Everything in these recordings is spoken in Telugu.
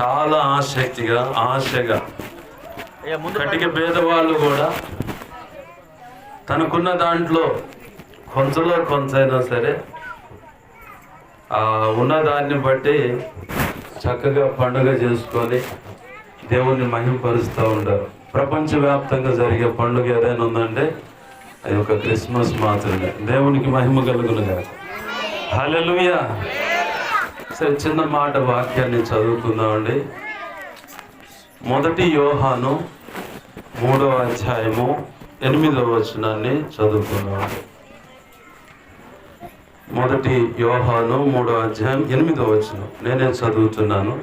చాలా ఆసక్తిగా ఆశగా. కటిక పేదవాళ్ళు కూడా తనకున్న దాంట్లో కొంచెంలో కొంచెమైనా సరే ఆ ఉన్న దాన్ని బట్టి చక్కగా పండుగ చేసుకొని దేవుణ్ణి మహిమపరుస్తూ ఉంటారు. ప్రపంచవ్యాప్తంగా జరిగే పండుగ ఏదైనా ఉందంటే అది ఒక క్రిస్మస్ మాత్రమే. దేవునికి మహిమ కలుగునుగా హల్లెలూయా. సరే చిన్న మాట వాక్యాన్ని చదువుకుందామండి. మొదటి యోహాను మూడవ అధ్యాయము ఎనిమిదవ వచనాన్ని చదువుకుందామండి మొదటి యోహాను మూడవ అధ్యాయం ఎనిమిదవ వచనం. నేనే చదువుతున్నాను.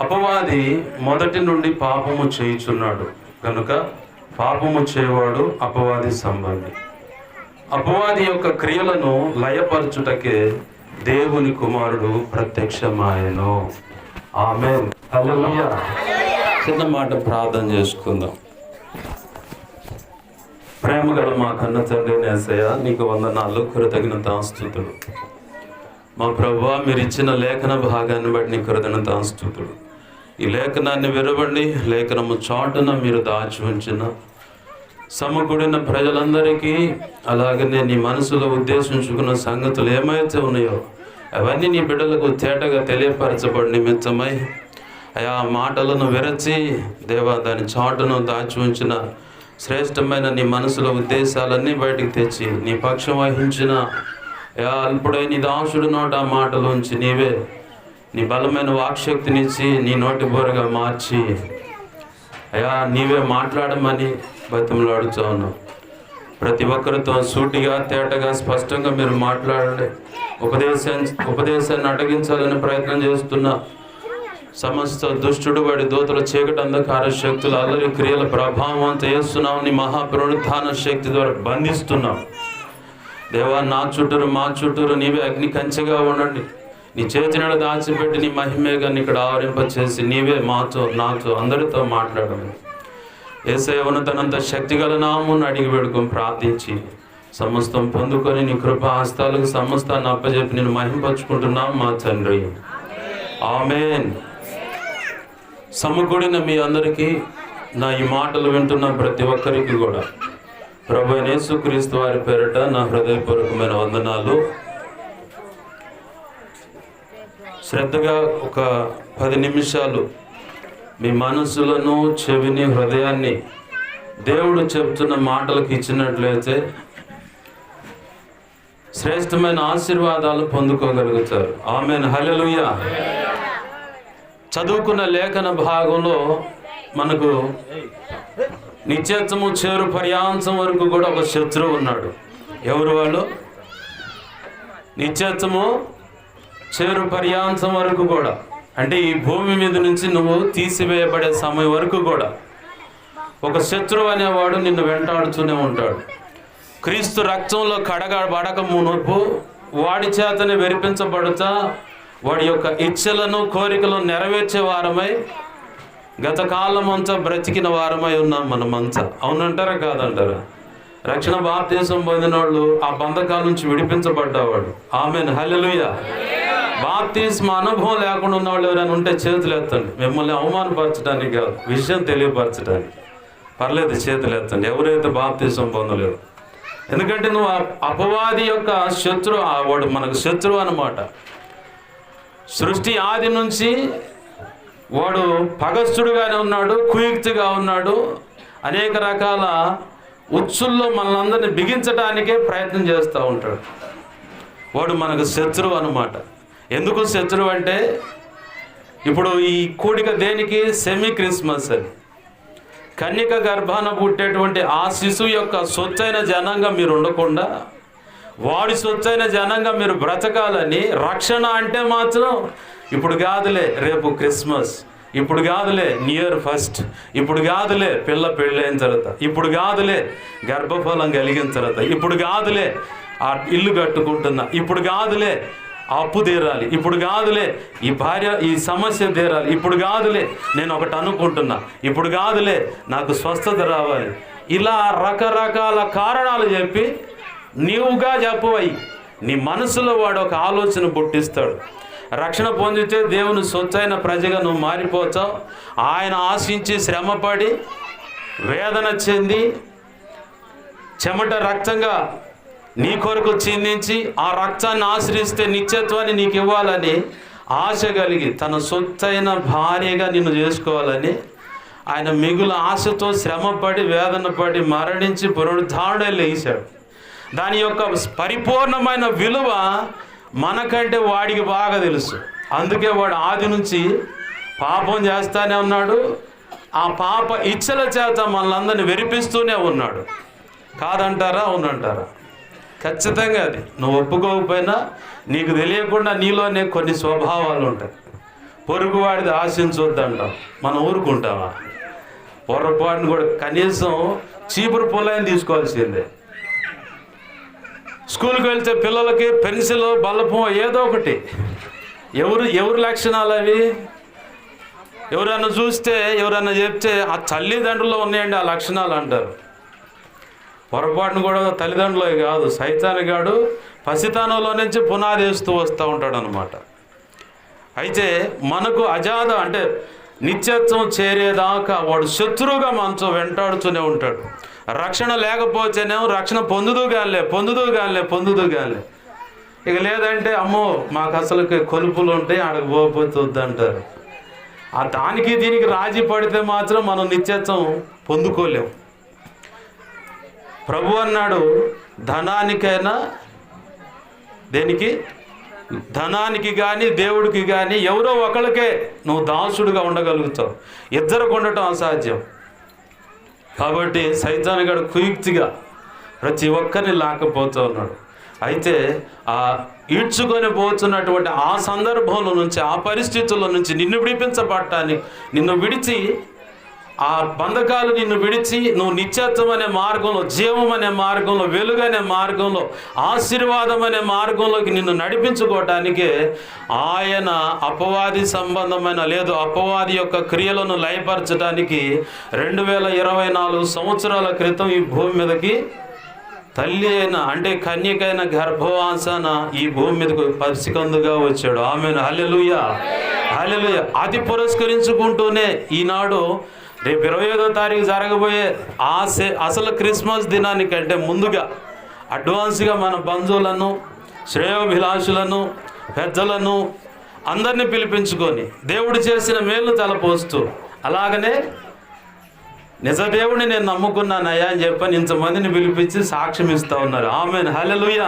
అపవాది మొదటి నుండి పాపము చేయుచున్నాడు. కనుక పాపము చేయవాడు అపవాది సంబంధి. అపవాది యొక్క క్రియలను లయపరచుటకే దేవుని కుమారుడు ప్రత్యక్షమాయను. ఆమె చిన్న మాట ప్రార్థన చేసుకుందాం. ప్రేమ గల మా కన్న తండ్రి నేసయ్య నీకు వందనాలు కృతజ్ఞత స్థుతులు. మా ప్రభు మీరు ఇచ్చిన లేఖన భాగాన్ని బట్టి నీ కృతజ్ఞత స్థుతులు. ఈ లేఖనాన్ని విరవండి లేఖనము చాటున మీరు దాచి ఉంచిన సమకూడిన ప్రజలందరికీ అలాగనే నీ మనసులో ఉద్దేశించుకున్న సంగతులు ఏమైతే ఉన్నాయో అవన్నీ నీ బిడ్డలకు తేటగా తెలియపరచబడి నిమిత్తమై అయా మాటలను విరచి దేవా దాని చాటును దాచి ఉంచిన శ్రేష్టమైన నీ మనసులో ఉద్దేశాలన్నీ బయటికి తెచ్చి నీ పక్షం వహించిన యా అల్పుడై నీ దాసుడు నోట ఆ మాటలోంచి నీవే నీ బలమైన వాక్శక్తినిచ్చి నీ నోటి బోరగా మార్చి. అయ్యా నీవే మాట్లాడమని బతిమలాడుతూ ఉన్నాం. ప్రతి ఒక్కరితో సూటిగా తేటగా స్పష్టంగా మీరు మాట్లాడండి. ఉపదేశం ఉపదేశాన్ని అడగించాలని ప్రయత్నం చేస్తున్నా సమస్త దుష్టుడు వాడి దూతల చీకటి అంధకార శక్తులు అల్లరి క్రియల ప్రభావం చేస్తున్నావు వేస్తున్నావు నీ మహాపునరుత్థాన శక్తి ద్వారా బంధిస్తున్నావు దేవా నా చుట్టూరు మా చుట్టూరు నీవే అగ్ని కంచెగా ఉండండి. నీ చేతినడు దాచిపెట్టి నీ మహిమేగా ఇక్కడ ఆవరింపచేసి నీవే మాతో నాతో అందరితో మాట్లాడమని. ఏసేవను తనంత శక్తిగల నామును అడిగి పెడుకొని ప్రార్థించి సమస్తం పొందుకొని నీ కృపా హస్తాలకు సమస్తాన్ని అప్పజెప్పి నేను మహింపరుచుకుంటున్నాం మా తండ్రి. ఆమెన్. సమకూడిన మీ అందరికీ నా ఈ మాటలు వింటున్న ప్రతి ఒక్కరికి కూడా ప్రభు అయిన యేసుక్రీస్తు వారి పేరిట నా హృదయపూర్వకమైన వందనాలు. శ్రద్ధగా ఒక పది నిమిషాలు మీ మనసులను చెవిని హృదయాన్ని దేవుడు చెప్తున్న మాటలకు ఇచ్చినట్లయితే శ్రేష్టమైన ఆశీర్వాదాలు పొందుకోగలుగుతారు. ఆమె హలలుయ చదువుకున్న లేఖన భాగంలో మనకు నిత్యత్వము చేరు పర్యాంతం వరకు కూడా ఒక శత్రువు ఉన్నాడు. ఎవరు వాళ్ళు? నిత్యత్వము చేరు పర్యాంతం వరకు కూడా. అంటే ఈ భూమి మీద నుంచి నువ్వు తీసివేయబడే సమయం వరకు కూడా ఒక శత్రువు అనేవాడు నిన్ను వెంటాడుతూనే ఉంటాడు. క్రీస్తు రక్తంలో కడగబడక మునుపు వాడి చేతనే వెరిపించబడుతా వాడి యొక్క ఇచ్చలను కోరికలను నెరవేర్చే వారమై గత కాలం అంతా బ్రతికిన వారమై ఉన్నాం మనమంతా. అవునంటారా కాదంటారా? రక్షణ భారతదేశం పొందిన వాళ్ళు ఆ బంధకాల నుంచి విడిపించబడ్డవాడు. ఆమెను. హలెలుయా బాప్తీస్మ అనుభవం లేకుండా ఉన్న వాళ్ళు ఎవరైనా ఉంటే చేతులు ఎత్తండి. మిమ్మల్ని అవమానపరచడానికి కాదు విషయం తెలియపరచడానికి. పర్లేదు చేతులు ఎత్తండి. ఎవరైతే బాప్తీసం పొందలేరు. ఎందుకంటే నువ్వు అపవాది యొక్క శత్రువు వాడు మనకు శత్రువు అనమాట సృష్టి ఆది నుంచి వాడు పగస్తుడుగానే ఉన్నాడు కుయుక్తిగా ఉన్నాడు. అనేక రకాల ఉచ్చుల్లో మనల్ని బిగించడానికే ప్రయత్నం చేస్తూ ఉంటాడు. వాడు మనకు శత్రువు అనమాట ఎందుకు శత్రువు అంటే ఇప్పుడు ఈ కూడిక దేనికి? సెమీ క్రిస్మస్ అని. కన్యక గర్భాన పుట్టేటువంటి ఆ శిశువు యొక్క స్వచ్ఛైన జనంగా మీరు ఉండకుండా వాడి స్వచ్ఛైన జనంగా మీరు బ్రతకాలని రక్షణ అంటే మాత్రం ఇప్పుడు కాదులే రేపు క్రిస్మస్ ఇప్పుడు కాదులే నియర్ ఫస్ట్ ఇప్పుడు కాదులే పిల్ల పెళ్ళైన తర్వాత ఇప్పుడు కాదులే గర్భఫలం కలిగిన తర్వాత ఇప్పుడు కాదులే ఆ ఇల్లు కట్టుకుంటున్నా ఇప్పుడు కాదులే అప్పు తీరాలి. ఇప్పుడు కాదులే ఈ భార్య ఈ సమస్య తీరాలి. ఇప్పుడు కాదులే నేను ఒకటి అనుకుంటున్నా. ఇప్పుడు కాదులే నాకు స్వస్థత రావాలి. ఇలా రకరకాల కారణాలు చెప్పి నీవుగా చెప్పవై నీ మనసులో వాడు ఒక ఆలోచన పుట్టిస్తాడు. రక్షణ పొందితే దేవుని స్వచ్ఛైన ప్రజగా నువ్వు మారిపోతావు. ఆయన ఆశించి శ్రమపడి వేదన చెంది చెమట రక్తంగా నీ కొరకు చిందించి ఆ రక్తాన్ని ఆశ్రయిస్తే నిత్యత్వాన్ని నీకు ఇవ్వాలని ఆశ కలిగి తన సొత్తైన భార్యగా నిన్ను చేసుకోవాలని ఆయన మిగులు ఆశతో శ్రమపడి వేదన పడి మరణించి పునరుద్ధారణే లేచాడు. దాని యొక్క పరిపూర్ణమైన విలువ మనకంటే వాడికి బాగా తెలుసు. అందుకే వాడు ఆది నుంచి పాపం చేస్తానే ఉన్నాడు. ఆ పాప ఇచ్చల చేత మనల్ని వెరిపిస్తూనే ఉన్నాడు. కాదంటారా? అవునంటారా? ఖచ్చితంగా అది. నువ్వు ఒప్పుకోకపోయినా నీకు తెలియకుండా నీలోనే కొన్ని స్వభావాలు ఉంటాయి. పొరుగువాడిది ఆశించొద్దంటాం మనం ఊరుకుంటామా? పొరపాటును కూడా కనీసం చీపురు పొలైన తీసుకోవాల్సిందే. స్కూల్కి వెళ్తే పిల్లలకి పెన్సిల్ బల్లపం ఏదో ఒకటి. ఎవరు ఎవరు లక్షణాలు అవి? ఎవరన్నా చూస్తే ఎవరన్నా చెప్తే ఆ తల్లిదండ్రుల్లో ఉన్నాయండి ఆ లక్షణాలు అంటారు. పొరపాటును కూడా తల్లిదండ్రులే కాదు సైతాన్ని గాడు పసితనంలో నుంచి పునాది వేస్తూ వస్తూ ఉంటాడు అనమాట అయితే మనకు అజాద అంటే నిత్యత్వం చేరేదాకా వాడు శత్రువుగా మనతో వెంటాడుతూనే ఉంటాడు. రక్షణ లేకపోతేనేమో రక్షణ పొందుదు గాలే పొందుదు గాలే పొందుదు గాలే. ఇక లేదంటే అమ్మో మాకు అసలు కొలుపులు ఉంటాయి ఆడకు పోపోతుంది అంటారు ఆ దానికి దీనికి రాజీ పడితే మాత్రం మనం నిత్యత్వం పొందుకోలేం. ప్రభు అన్నాడు ధనానికైనా దేనికి? ధనానికి కానీ దేవుడికి కానీ ఎవరో ఒకరికే నువ్వు దాసుడుగా ఉండగలుగుతావు. ఇద్దరు ఉండటం అసాధ్యం. కాబట్టి సైతానిగాడు కుయుక్తిగా ప్రతి ఒక్కరిని లాకపోతూ ఉన్నాడు. అయితే ఆ ఈడ్చుకొని పోతున్నటువంటి ఆ సందర్భంలో నుంచి ఆ పరిస్థితుల్లో నుంచి నిన్ను విడిపించబడటానికి నిన్ను విడిచి ఆ బంధకాలు నిన్ను విడిచి నువ్వు నిత్యత్వం అనే మార్గంలో జీవం అనే మార్గంలో వెలుగు అనే మార్గంలో ఆశీర్వాదం అనే మార్గంలోకి నిన్ను నడిపించుకోవటానికే ఆయన అపవాది సంబంధమైన లేదు అపవాది యొక్క క్రియలను లయపరచడానికి రెండు వేల ఇరవై నాలుగు సంవత్సరాల క్రితం ఈ భూమి మీదకి తల్లి అయిన అంటే కన్యకైన గర్భవాసన ఈ భూమి మీదకు పరిసికందుగా వచ్చాడు. ఆమె హలెలుయ హలెలుయ అది పురస్కరించుకుంటూనే ఈనాడు రేపు ఇరవై ఐదో తారీఖు జరగబోయే ఆ సే అసలు క్రిస్మస్ దినానికంటే ముందుగా అడ్వాన్స్గా మన బంధువులను శ్రేయోభిలాషులను పెద్దలను అందరిని పిలిపించుకొని దేవుడు చేసిన మేలు తలపోస్తూ అలాగనే నిజ దేవుడిని నేను నమ్ముకున్నానయ్యా అని చెప్పని ఇంతమందిని పిలిపించి సాక్ష్యం ఇస్తా ఉన్నారు. ఆమె హలలుయ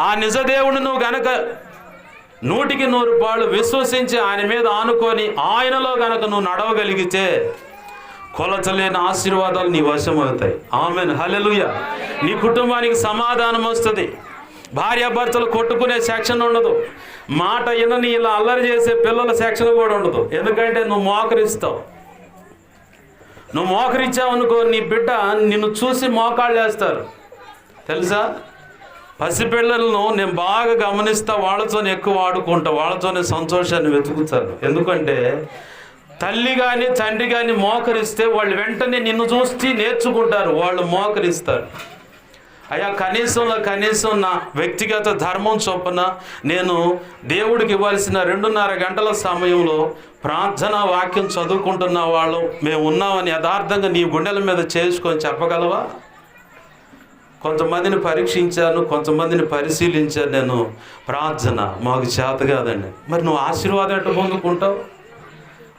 ఆ నిజ దేవుడు నువ్వు గనక నూటికి నూరు పాళ్ళు విశ్వసించి ఆయన మీద ఆనుకొని ఆయనలో గనక నువ్వు నడవగలిగితే కొలచలేని ఆశీర్వాదాలు నీ వశం అవుతాయి. ఆమెన్. హలెలుయ నీ కుటుంబానికి సమాధానం వస్తుంది. భార్యాభర్తలు కొట్టుకునే సెక్షన్ ఉండదు. మాట వినని ఇలా అల్లరి చేసే పిల్లల సెక్షన్ కూడా ఉండదు. ఎందుకంటే నువ్వు మోకరిస్తావు. నువ్వు మోకరించావు అనుకో నీ బిడ్డ నిన్ను చూసి మోకాళ్ళు వేస్తారు. తెలుసా? పసిపిల్లలను నేను బాగా గమనిస్తా వాళ్ళతోనే ఎక్కువ ఆడుకుంటా వాళ్ళతోనే సంతోషాన్ని వెతుకుతాను. ఎందుకంటే తల్లి కానీ తండ్రి కానీ మోకరిస్తే వాళ్ళు వెంటనే నిన్ను చూసి నేర్చుకుంటారు వాళ్ళు మోకరిస్తారు. అయ్యా కనీసంలో కనీసం నా వ్యక్తిగత ధర్మం చొప్పున నేను దేవుడికి ఇవ్వాల్సిన రెండున్నర గంటల సమయంలో ప్రార్థన వాక్యం చదువుకుంటున్న వాళ్ళు మేము ఉన్నామని యథార్థంగా నీ గుండెల మీద చేసుకొని చెప్పగలవా? కొంతమందిని పరీక్షించాను కొంతమందిని పరిశీలించాను నేను. ప్రార్థన మాకు చేత కాదండి. మరి నువ్వు ఆశీర్వాదం ఎట్లా పొందుకుంటావు?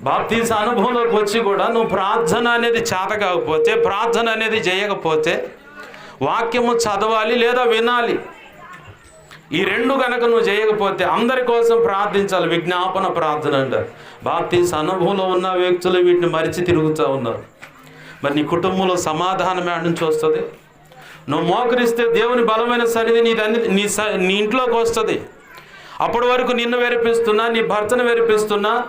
బాప్తీస అనుభవంలోకి వచ్చి కూడా నువ్వు ప్రార్థన అనేది చేత కాకపోతే ప్రార్థన అనేది చేయకపోతే వాక్యము చదవాలి లేదా వినాలి. ఈ రెండు కనుక నువ్వు చేయకపోతే అందరి కోసం ప్రార్థించాలి విజ్ఞాపన ప్రార్థన అంటారు. బాప్తీస అనుభవంలో ఉన్న వ్యక్తులు వీటిని మరిచి తిరుగుతూ ఉన్నారు. మరి నీ కుటుంబంలో సమాధానమే ఎక్కడి నుంచి వస్తుంది? నువ్వు మోకరిస్తే దేవుని బలమైన సన్నిధి నీ నీ స నీ ఇంట్లోకి వస్తుంది. అప్పటి వరకు నిన్ను వెరిపిస్తున్నా నీ భర్తను వెరిపిస్తున్నా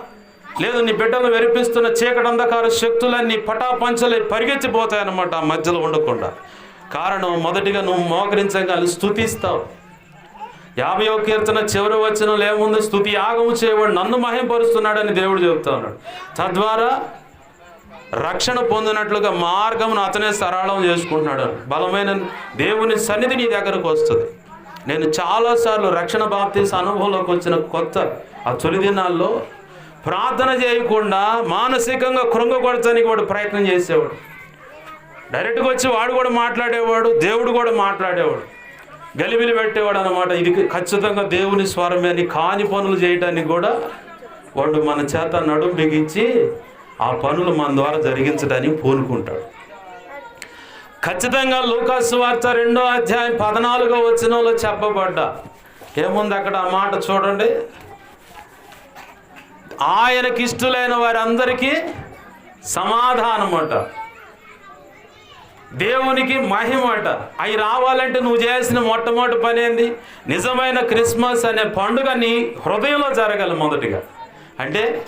లేదు నీ బిడ్డను వెరిపిస్తున్న చీకటి అంధకార శక్తులన్నీ పటాపంచలే పరిగెత్తిపోతాయన్నమాట ఆ మధ్యలో ఉండకుండా. కారణం మొదటిగా నువ్వు మోకరించగాలి స్థుతిస్తావు యాభయో కీర్తన చివరి వచనం లేముందు స్థుతి యాగము చేయవాడు నన్ను మహింపరుస్తున్నాడని దేవుడు చెబుతా ఉన్నాడు. తద్వారా రక్షణ పొందినట్లుగా మార్గమును అతనే సరళం చేసుకుంటున్నాడు. బలమైన దేవుని సన్నిధి నీ దగ్గరకు వస్తుంది. నేను చాలాసార్లు రక్షణ బాప్తీస్ అనుభవంలోకి వచ్చిన కొత్త ఆ తొలి దినాల్లో ప్రార్థన చేయకుండా మానసికంగా కృంగకొడటానికి వాడు ప్రయత్నం చేసేవాడు. డైరెక్ట్గా వచ్చి వాడు కూడా మాట్లాడేవాడు దేవుడు కూడా మాట్లాడేవాడు. గలిబిలి పెట్టేవాడు అనమాట ఇది ఖచ్చితంగా దేవుని స్వరమే అని కాని పనులు చేయడానికి కూడా వాడు మన చేత నడుం బిగించి ఆ పనులు మన ద్వారా జరిగించడానికి పూనుకుంటాడు. ఖచ్చితంగా లూకాసు వార్త రెండో అధ్యాయం పద్నాలుగో వచనంలో చెప్పబడ్డా. ఏముంది అక్కడ ఆ మాట చూడండి. ఆయనకి ఇష్టలైన వారందరికీ సమాధానమట. దేవునికి మహిమట. అవి రావాలంటే నువ్వు చేయాల్సిన మొట్టమొదటి పని ఏంది? నిజమైన క్రిస్మస్ అనే పండుగ నీ హృదయంలో జరగాలి మొదటిగా. అంటే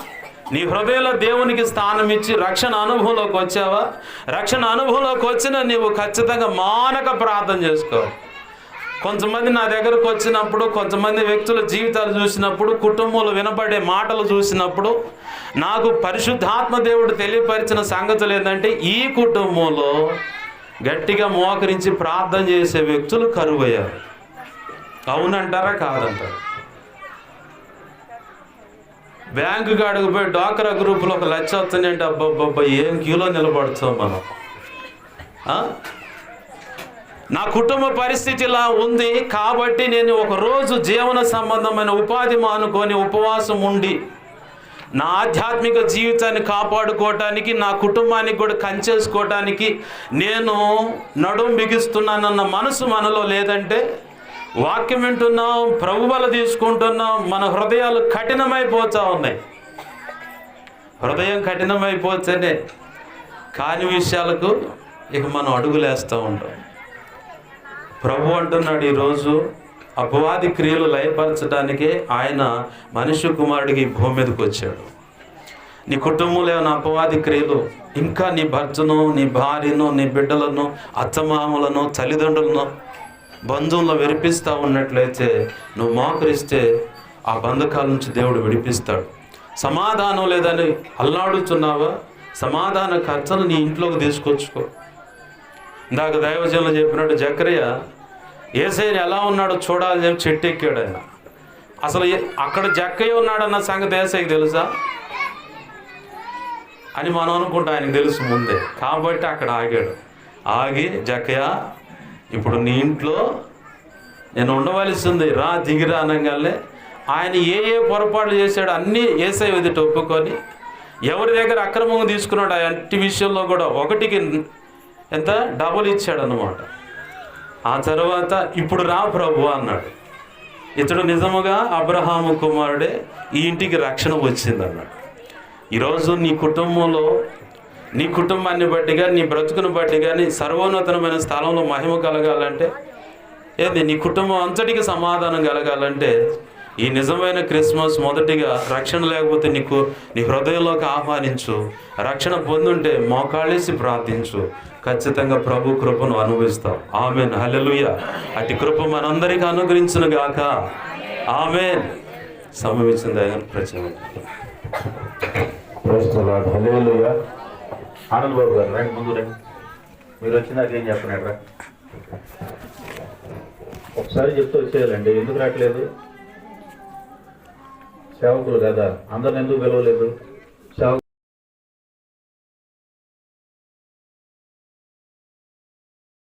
నీ హృదయంలో దేవునికి స్థానం ఇచ్చి రక్షణ అనుభవంలోకి వచ్చావా? రక్షణ అనుభవంలోకి వచ్చిన నీవు ఖచ్చితంగా మానక ప్రార్థన చేసుకోవాలి. కొంతమంది నా దగ్గరకు వచ్చినప్పుడు కొంతమంది వ్యక్తుల జీవితాలు చూసినప్పుడు కుటుంబంలో వినపడే మాటలు చూసినప్పుడు నాకు పరిశుద్ధాత్మ దేవుడు తెలియపరిచిన సంగతులు ఏంటంటే ఈ కుటుంబంలో గట్టిగా మోకరించి ప్రార్థన చేసే వ్యక్తులు కరువయ్యారు. అవునంటారా? కాదంటారా? బ్యాంకు కాడికి పోయి డాక్రా గ్రూపులో ఒక లక్ష వస్తుంది అంటే ఏం క్యూలో నిలబడుతాం మనం? నా కుటుంబ పరిస్థితి ఇలా ఉంది కాబట్టి నేను ఒకరోజు జీవన సంబంధమైన ఉపాధి మానుకొని ఉపవాసం ఉండి నా ఆధ్యాత్మిక జీవితాన్ని కాపాడుకోవటానికి నా కుటుంబానికి కూడా కంచేసుకోవటానికి నేను నడుం బిగిస్తున్నానన్న మనసు మనలో లేదంటే వాక్యం వింటున్నాం ప్రభుబల తీసుకుంటున్నాం మన హృదయాలు కఠినమైపోతూ ఉన్నాయి. హృదయం కఠినమైపోతేనే కాని విషయాలకు ఇక మనం అడుగులేస్తూ ఉంటాం. ప్రభు అంటున్నాడు ఈరోజు అపవాది క్రియలు లయపరచడానికే ఆయన మనుష్య కుమారుడికి భూమి మీదకి వచ్చాడు. నీ కుటుంబంలో ఏమైనా అపవాది క్రియలు ఇంకా నీ భర్తను నీ భార్యను నీ బిడ్డలను అత్తమామలను తల్లిదండ్రులను బంధువులను విరిపిస్తూ ఉన్నట్లయితే నువ్వు మోకరిస్తే ఆ బంధకాల నుంచి దేవుడు విడిపిస్తాడు. సమాధానం లేదని అల్లాడుచున్నావా? సమాధాన ఖర్చులు నీ ఇంట్లోకి తీసుకొచ్చుకో. ఇందాక దైవజనులు చెప్పినట్టు జక్రయ్య ఏసైని ఎలా ఉన్నాడో చూడాలని చెప్పి చెట్టు ఎక్కాడు ఆయన. అసలు అక్కడ జక్కయ్య ఉన్నాడన్న సంగతి ఏసైకి తెలుసా? అని మనం అనుకుంటా ఆయనకు తెలుసు ముందే. కాబట్టి అక్కడ ఆగాడు. ఆగి జక్కయ్య ఇప్పుడు నీ ఇంట్లో నేను ఉండవలసింది రా దిగిరా అనగానే ఆయన ఏ ఏ పొరపాట్లు చేశాడో అన్నీ ఏసై ఎదుట ఒప్పుకొని ఎవరి దగ్గర అక్రమంగా తీసుకున్నాడు ఆ అట్టి విషయంలో కూడా ఒకటికి ఎంత? డబుల్ ఇచ్చాడు అనమాట ఆ తర్వాత ఇప్పుడు రా ప్రభు అన్నాడు. ఇతడు నిజముగా అబ్రహాము కుమారుడే ఈ ఇంటికి రక్షణ వచ్చింది అన్నాడు ఈరోజు నీ కుటుంబంలో నీ కుటుంబాన్ని బట్టి కానీ నీ బ్రతుకును బట్టి కానీ సర్వోన్నతమైన స్థలంలో మహిమ కలగాలంటే ఏది? నీ కుటుంబం అంతటికి సమాధానం కలగాలంటే ఈ నిజమైన క్రిస్మస్ మొదటిగా రక్షణ లేకపోతే నీకు నీ హృదయంలోకి ఆహ్వానించు. రక్షణ పొందుంటే మోకాళ్ళేసి ప్రార్థించు. ఖచ్చితంగా ప్రభు కృపను అనుభవిస్తాం. ఆమెన్. హల్లెలూయా. అటు కృప మనందరికీ అనుగ్రహించును గాక ఆమెన్ సంభవించింది ఆయన ప్రచారం ఆనంద్ బాబు గారు రండి ముందు రండి. మీరు వచ్చినాక ఏం చెప్పండి రా ఒకసారి చెప్తూ వచ్చేయాలండి. ఎందుకు రావట్లేదు? సేవకులు కదా. అందరిని ఎందుకు పిలవలేదు?